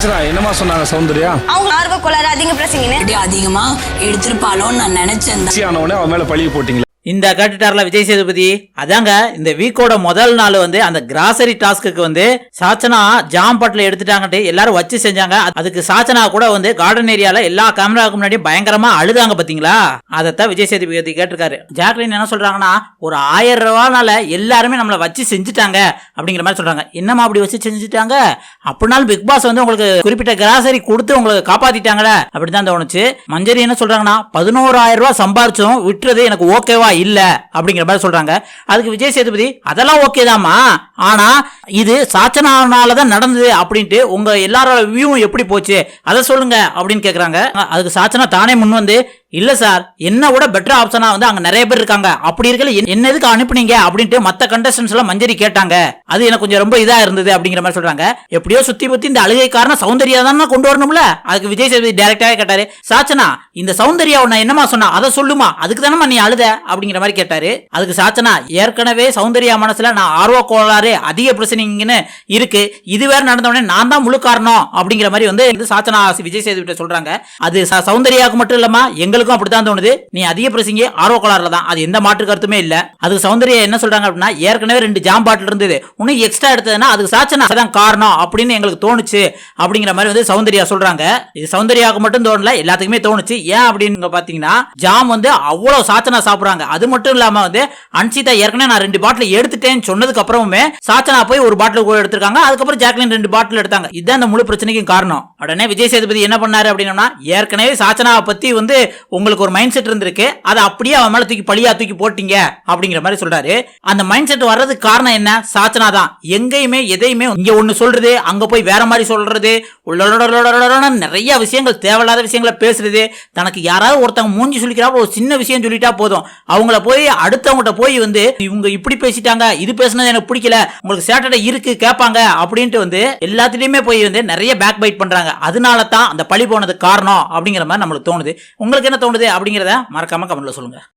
சரா, என்னம்மா சொன்னாங்க சௌந்தர்யா? அவங்க ஆர்வ கோளாறு அதிக அப்படி அதிகமா எடுத்திருப்பாளோன்னு நான் நினைச்சேன் தான். ஆன உடனே அவன் மேல பழிய போட்டீங்களா? இந்த கேட்டுட்டார்ல விஜய் சேதுபதி? அதாங்க இந்த வீக்கோட முதல் நாள் வந்து அந்த கிராசரி டாஸ்க்கு வந்து சாச்சனா ஜாம் பட்டில் எடுத்துட்டாங்கட்டு எல்லாரும் வச்சு செஞ்சாங்க. அதுக்கு சாச்சனா கூட வந்து கார்டன் ஏரியால எல்லா கேமராவுக்கு முன்னாடி பயங்கரமா அழுதாங்க பாத்தீங்களா? அதைத்தான் விஜய் சேதுபதி கேட்டிருக்காரு. ஜாக்லின் என்ன சொல்றாங்கன்னா ஒரு ஆயிரம் ரூபானால எல்லாருமே நம்மளை வச்சு செஞ்சுட்டாங்க அப்படிங்கிற மாதிரி சொல்றாங்க. என்னம்மா அப்படி வச்சு செஞ்சுட்டாங்க? அப்படின்னாலும் பிக் பாஸ் வந்து உங்களுக்கு குறிப்பிட்ட கிராசரி கொடுத்து உங்களுக்கு காப்பாத்திட்டாங்களே அப்படிதான் தோணுச்சு. மஞ்சரி என்ன சொல்றாங்கன்னா பதினோராயிரம் ரூபாய் சம்பாரிச்சும் விட்டுறது எனக்கு ஓகேவா இல்ல அப்படிங்கிற மாதிரி சொல்றாங்க. அதுக்கு விஜய் சேதுபதி அதெல்லாம் ஓகே தாம்மா. ஆனா இது சாச்சனால தான் நடந்தது அப்படின்ட்டு உங்க எல்லாரோட வியூவும் எப்படி போச்சு? அதை சொல்லுங்க அப்படின்னு கேக்குறாங்க. அதுக்கு சாச்சனா தானே முன் வந்து இல்ல சார் என்ன விட பெட்டர் ஆப்ஷனா வந்து அங்க நிறைய பேர் இருக்காங்க. அப்படி இருக்கல என்ன எதுக்கு அனுப்புனீங்க அப்படின்ட்டு மத்த கண்டஸ்டன்ஸ் எல்லாம் மஞ்சரி கேட்டாங்க. அது எனக்கு கொஞ்சம் ரொம்ப இதா இருந்தது அப்படிங்கிற மாதிரி சொல்றாங்க. எப்படியோ சுத்தி பத்தி இந்த அழுகை காரணம் சௌந்தர்யா தானே கொண்டு வரணும்ல? அதுக்கு விஜய் சேதுபதி டைரக்டாவே கேட்டாரு. சாச்சனா இந்த சௌந்தர்யா நான் என்னமா சொன்னா? அதை சொல்லுமா? அதுக்கு தானே நீ அழுத? அப்படிங்கிற மாதிரி கேட்டாரு. அதுக்கு சாச்சனா ஏற்கனவே சௌந்தர்யா மனசுல நான் ஆர்வ கோளாறு அதிக பிரச்சனைங்கன்னு இருக்கு. இது வேற நடந்த நான் தான் முழு காரணம் அப்படிங்கிற மாதிரி வந்து சாச்சனா விஜய் சேதுபதி சொல்றாங்க. அது ச- சௌந்தர்யாவுக்கு மட்டும் இல்லம்மா எங்களுக்கும் அப்படித்தான் தோணுது. நீ அதிக பிரசங்கி ஆர்வ கோளாறுல தான். அது எந்த மாற்று கருத்துமே இல்ல. அதுக்கு சௌந்தர்யா என்ன சொல்றாங்க அப்படின்னா ஏற்கனவே ரெண்டு ஜாம் பாட்டில் இருந்தது. இன்னும் எக்ஸ்ட்ரா எடுத்ததுன்னா அதுக்கு சாச்சனா அதான் காரணம் அப்படின்னு எங்களுக்கு தோணுச்சு அப்படிங்கிற மாதிரி வந்து சௌந்தர்யா சொல்றாங்க. இது சௌந்தர்யாவுக்கு மட்டும் தோணல எல்லாத்துக்குமே தோணுச்சு. ஏன் அப்படின்னு பாத்தீங்கன்னா ஜாம் வந்து அவ்வளவு சாச்சனா சாப்பிடுறாங்க. அது மட்டும் இல்லாம வந்து அன்சிதா ஏற்கனவே நான் ரெண்டு பாட்டில் எடுத்துட்டேன்னு சொன்னதுக்கு அப்புறமுமே சாச்சனா போய் ஒரு பாட்டில் கூட எடுத்திருக்காங்க. அதுக்கப்புறம் ஜாக்லின் ரெண்டு பாட்டில் எடுத்தாங்க. இதுதான் இந்த முழு பிரச்சனைக்கும் காரணம். உடனே விஜய் சேதுபதி என்ன பண்ணாரு அப்படின்னா ஏற்கனவே சாச்சனாவை பத்தி வந்து உங்களுக்கு ஒரு மைண்ட் செட் இருந்திருக்கு அதை அப்படியே அவன் மேல தூக்கி பழியா தூக்கி போட்டீங்க அப்படிங்கிற மாதிரி சொல்றாரு. அந்த மைண்ட் செட் வர்றதுக்கு காரணம் என்ன? சாச்சனா தான். எங்கேயுமே எதையுமே இங்க ஒண்ணு சொல்றது அங்க போய் வேற மாதிரி சொல்றது நிறைய விஷயங்கள் தேவையில்லாத விஷயங்களை பேசுறது. தனக்கு யாராவது ஒருத்தவங்க மூஞ்சி சொல்லிக்கிறாப்ப ஒரு சின்ன விஷயம் சொல்லிட்டா போதும். அவங்கள போய் அடுத்தவங்ககிட்ட போய் வந்து இவங்க இப்படி பேசிட்டாங்க இது பேசினது எனக்கு பிடிக்கல உங்களுக்கு சேட்டர்டே இருக்கு கேட்பாங்க அப்படின்ட்டு வந்து எல்லாத்துலயுமே போய் வந்து நிறைய பேக் பைட் பண்றாங்க. அதனால தான் அந்த பழி போனது காரணம் அப்படிங்கிற மாதிரி நம்மளுக்கு தோணுது. உங்களுக்கு என்ன தோணுது அப்படிங்கிறத மறக்காம கமெண்ட்ல சொல்லுங்க.